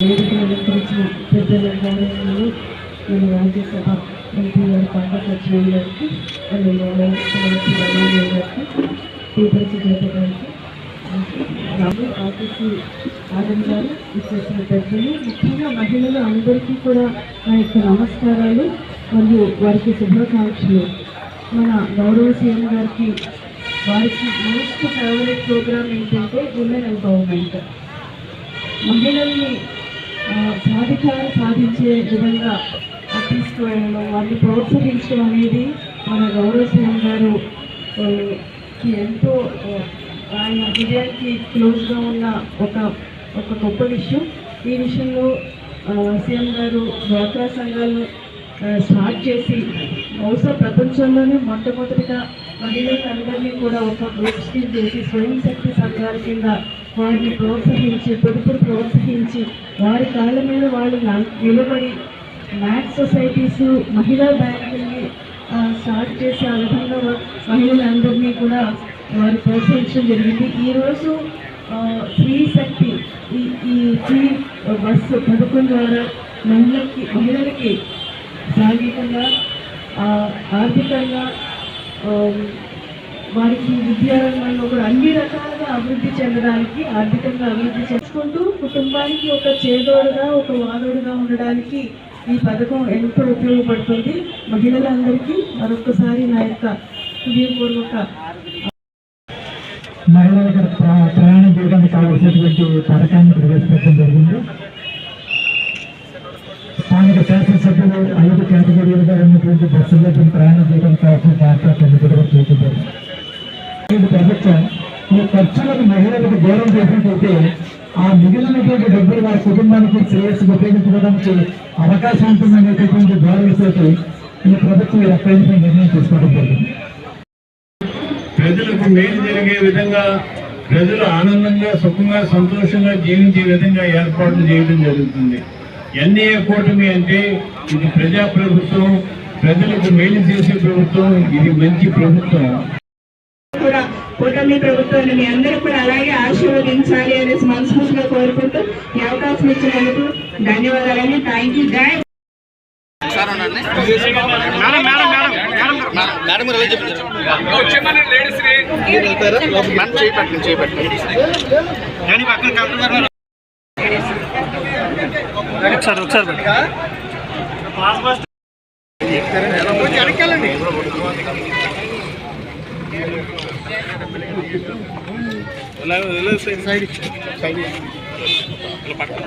వేదికను అలంకరించిన నేను రాజ్యసభ ఎంపీ గారు పండుగ గారికి ముఖ్యమంత్రి రమణ గారికి గారికి రాము ఆర్టీసీ గారు ఇచ్చేసిన పెద్దలు ముఖ్యంగా మహిళలు అందరికీ కూడా నా యొక్క నమస్కారాలు మరియు వారికి శుభాకాంక్షలు మన గౌరవ సీఎం గారికి వారికి మోస్ట్ ఫేవరెట్ ప్రోగ్రామ్ ఏంటంటే ఉమెన్ ఎంపవర్మెంట్ మహిళల్ని సాధికారం సాధించే విధంగా తీసుకువెళ్ళడం వారిని ప్రోత్సహించడం అనేది మన గౌరవ సీఎం గారు ఎంతో ఆయన హృదయానికి క్లోజ్గా ఉన్న ఒక ఒక గొప్ప విషయం. ఈ విషయంలో సీఎం గారు డ్వాక్రా సంఘాలను స్టార్ట్ చేసి బహుశా ప్రపంచంలోనే మొట్టమొదటిగా మహిళలందరినీ కూడా ఒక గ్రూప్ స్కీమ్ చేసి స్వయం శక్తి సంఘాల కింద వారిని ప్రోత్సహించి పొదుపులు ప్రోత్సహించి వారి కాళ్ళ మీద వాళ్ళు నిలబడి మ్యాథ్స్ సొసైటీస్ మహిళా బ్యాంకుల్ని స్టార్ట్ చేసే ఆ విధంగా మహిళలందరినీ కూడా వారు ప్రోత్సహించడం జరిగింది. ఈరోజు స్త్రీ శక్తి ఈ ఈ ఫ్రీ బస్సు పథకం ద్వారా మహిళలకి మహిళలకి సాంఘికంగా ఆర్థికంగా వారికి విద్యారంగంలో కూడా అన్ని రకాలుగా అభివృద్ధి చెందడానికి ఆర్థికంగా అభివృద్ధి చేసుకుంటూ కుటుంబానికి ఒక చేదోడుగా ఒక వాదోడుగా ఉండడానికి ఈ పథకం ఎంతో ఉపయోగపడుతుంది. మహిళలందరికీ మరొకసారి నా యొక్క హృదయపూర్వక మహిళల ప్రయాణం చేయడానికి కావలసినటువంటి పథకాన్ని ప్రవేశపెట్టడం జరిగింది. స్థానిక శాసనసభ్యులు ఐదు కేటగిరీలుగా ఉన్నటువంటి బస్సుల్లో ప్రయాణం చేయడానికి కావాల్సిన జాగ్రత్తలు కూడా చేయడం జరిగింది. ప్రభుత్వం ఈ ఖర్చులను మహిళలకు దూరం చేసినట్లయితే ఆ మిగిలినటువంటి డబ్బులు వారి కుటుంబానికి శ్రేయస్సు ఉపయోగించుకోవడానికి అవకాశం ఉంటుందనేటటువంటి ధోరణితోటి ఈ ప్రభుత్వం ఈ రకమైన నిర్ణయం తీసుకోవడం జరిగింది. ప్రజలకు మేలు జరిగే విధంగా ప్రజలు ఆనందంగా సుఖంగా సంతోషంగా జీవించే విధంగా ఏర్పాట్లు చేయడం జరుగుతుంది. ఎన్ఏ కూటమి అంటే ఇది ప్రజా ప్రభుత్వం ప్రజలకు మేలు చేసే ప్రభుత్వం ఇది మంచి ప్రభుత్వం. కూటమి ప్రభుత్వాన్ని మీ అందరూ కూడా అలాగే ఆశీర్వదించాలి అనేసి మనస్ఫూర్తిగా కోరుకుంటూ ఈ అవకాశం ఇచ్చినందుకు ధన్యవాదాలని థ్యాంక్ యూ జాయ్ మేడం పక్కన